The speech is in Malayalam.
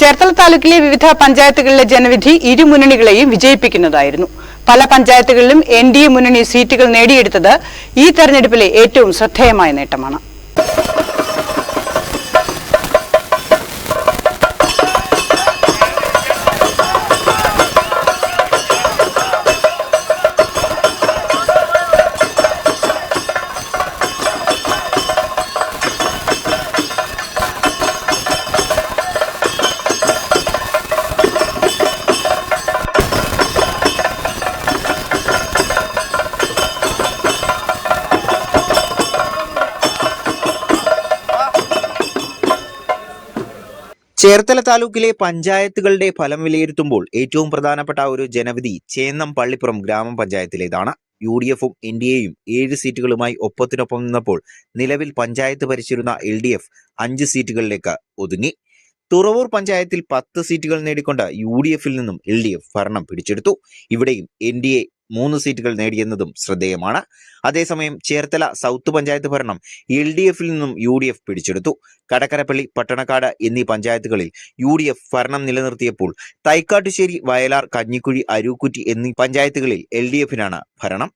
ചേർത്തല താലൂക്കിലെ വിവിധ പഞ്ചായത്തുകളിലെ ജനവിധി ഇരു മുന്നണികളെയും വിജയിപ്പിക്കുന്നതായിരുന്നു. പല പഞ്ചായത്തുകളിലും എൻ ഡി എ മുന്നണി സീറ്റുകൾ നേടിയെടുത്തത് ഈ തെരഞ്ഞെടുപ്പിലെ ഏറ്റവും ശ്രദ്ധേയമായ നേട്ടമാണ്. ചേർത്തല താലൂക്കിലെ പഞ്ചായത്തുകളുടെ ഫലം വിലയിരുത്തുമ്പോൾ ഏറ്റവും പ്രധാനപ്പെട്ട ഒരു ജനവിധി ചേന്നം പള്ളിപ്പുറം ഗ്രാമപഞ്ചായത്തിലേതാണ്. യു ഡി എഫും എൻ ഡി എയും ഏഴ് സീറ്റുകളുമായി ഒപ്പത്തിനൊപ്പം നിന്നപ്പോൾ നിലവിൽ പഞ്ചായത്ത് ഭരിച്ചിരുന്ന എൽ ഡി എഫ് അഞ്ച് സീറ്റുകളിലേക്ക് ഒതുങ്ങി. തുറവൂർ പഞ്ചായത്തിൽ പത്ത് സീറ്റുകൾ നേടിക്കൊണ്ട് യു ഡി എഫിൽ നിന്നും എൽ ഡി എഫ് ഭരണം പിടിച്ചെടുത്തു. ഇവിടെയും എൻ ഡി എ മൂന്ന് സീറ്റുകൾ നേടിയെന്നതും ശ്രദ്ധേയമാണ്. അതേസമയം ചേർത്തല സൗത്ത് പഞ്ചായത്ത് ഭരണം എൽ ഡി എഫിൽ നിന്നും യു ഡി എഫ് പിടിച്ചെടുത്തു. കടക്കരപ്പള്ളി പട്ടണക്കാട് എന്നീ പഞ്ചായത്തുകളിൽ യു ഡി എഫ് ഭരണം നിലനിർത്തിയപ്പോൾ തൈക്കാട്ടുശ്ശേരി വയലാർ കഞ്ഞിക്കുഴി അരൂക്കുറ്റി എന്നീ പഞ്ചായത്തുകളിൽ എൽ ഡി എഫിനാണ് ഭരണം.